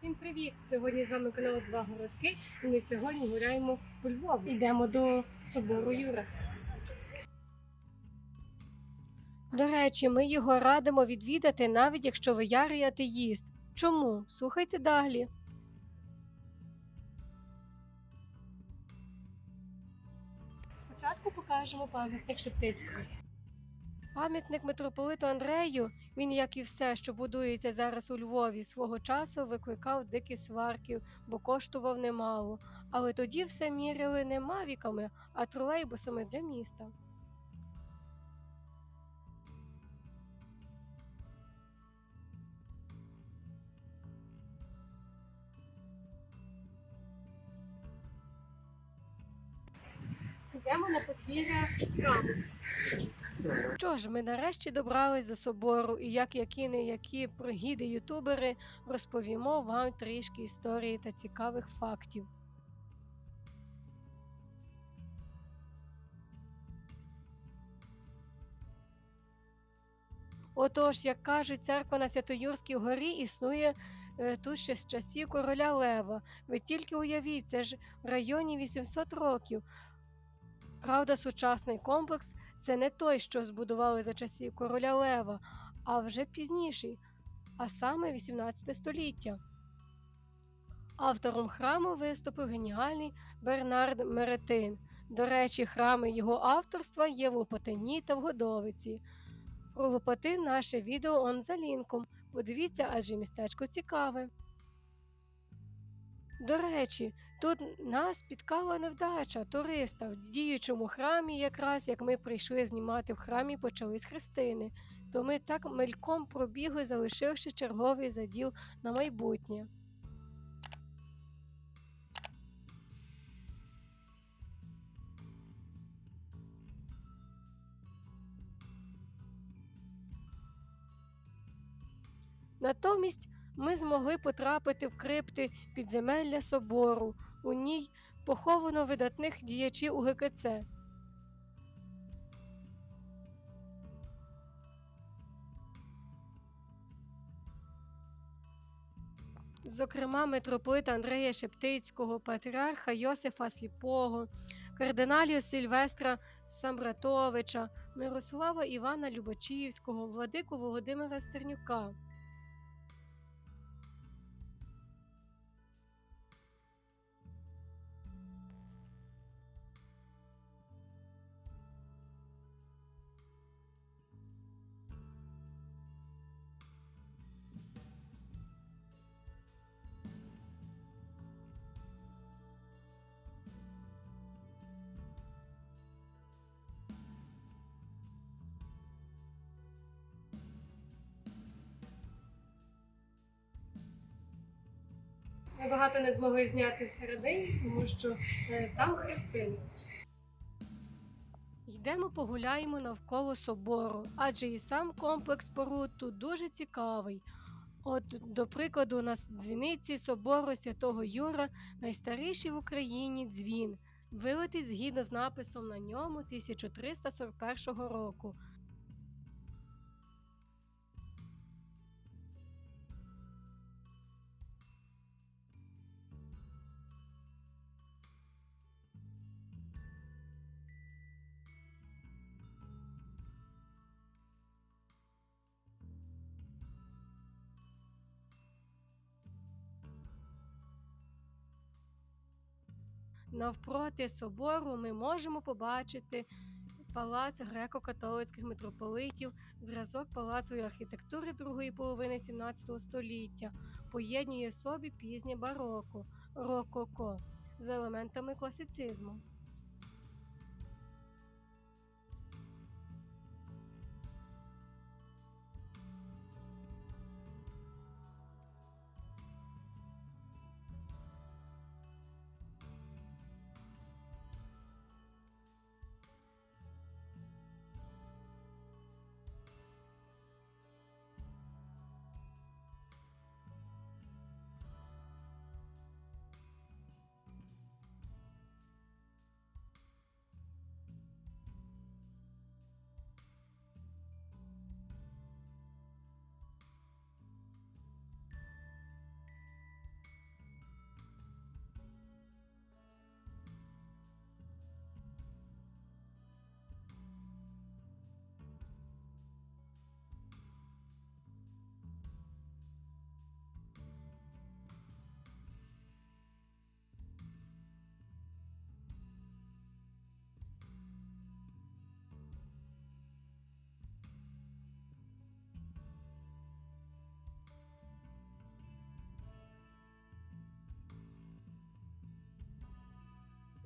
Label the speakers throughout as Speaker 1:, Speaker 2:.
Speaker 1: Всім привіт! Сьогодні з вами канал Два городки. І ми сьогодні гуляємо у Львові. Йдемо до собору Юра. До речі, ми його радимо відвідати, навіть якщо ви ярий атеїст. Чому? Слухайте далі. Спочатку покажемо пам'ятник Шептицького. Пам'ятник митрополиту Андрею, він, як і все, що будується зараз у Львові, свого часу викликав дикі сварки, бо коштував немало. Але тоді все міряли не мавіками, а тролейбусами для міста. Йдемо на подвір'я храму. Що ж, ми нарешті добрались до собору, і як які не які прогіди ютубери розповімо вам трішки історії та цікавих фактів. Отож, як кажуть, церква на Святоюрській горі існує е, тут ще з часів короля Лева. Ви тільки уявіть, це ж в районі 800 років. Правда, сучасний комплекс це не той, що збудували за часів короля Лева, а вже пізніший, а саме 18 століття. Автором храму виступив геніальний Бернард Меретин. До речі, храми його авторства є в Лопотині та в Годовиці. Про Лопотин наше відео он за лінком. Подивіться, адже містечко цікаве. До речі, тут нас спіткала невдача туриста в діючому храмі, якраз як ми прийшли знімати в храмі, почались хрестини, то ми так мельком пробігли, залишивши черговий заділ на майбутнє. Натомість ми змогли потрапити в крипти підземелля собору. У ній поховано видатних діячів УГКЦ. Зокрема, митрополита Андрея Шептицького, патріарха Йосифа Сліпого, кардиналів Сильвестра Самбратовича, Мирослава Івана Любачівського, владику Володимира Стернюка. Багато не змогли зняти всередині, тому що е, там хрестини. Йдемо погуляємо навколо собору, адже і сам комплекс споруд тут дуже цікавий. От, до прикладу, у нас дзвіниці собору святого Юра найстаріший в Україні дзвін, вилитий згідно з написом на ньому 1341 року. Навпроти собору ми можемо побачити палац греко-католицьких митрополитів, зразок палацової архітектури другої половини 17 століття, поєднує в собі пізнє бароко, рококо з елементами класицизму.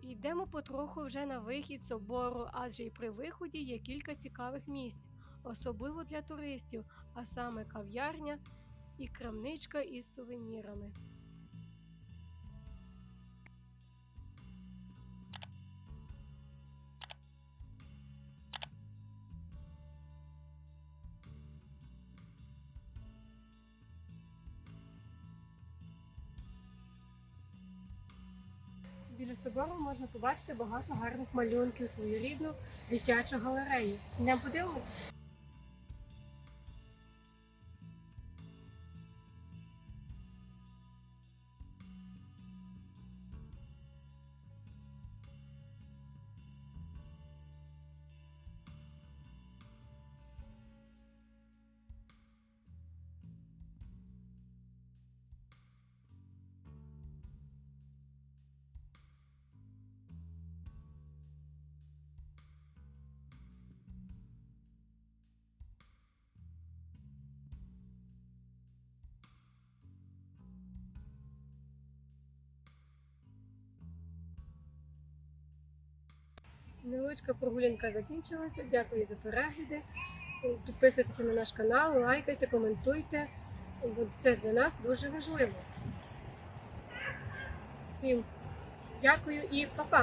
Speaker 1: Йдемо потроху вже на вихід собору, адже й при виході є кілька цікавих місць, особливо для туристів, а саме кав'ярня і крамничка із сувенірами. Біля собору можна побачити багато гарних малюнків, свою рідну дитячу галерею. Не подивимось. Невеличка прогулянка закінчилася. Дякую за перегляди. Підписуйтеся на наш канал, лайкайте, коментуйте. Бо Це для нас дуже важливо. Всім дякую і па-па!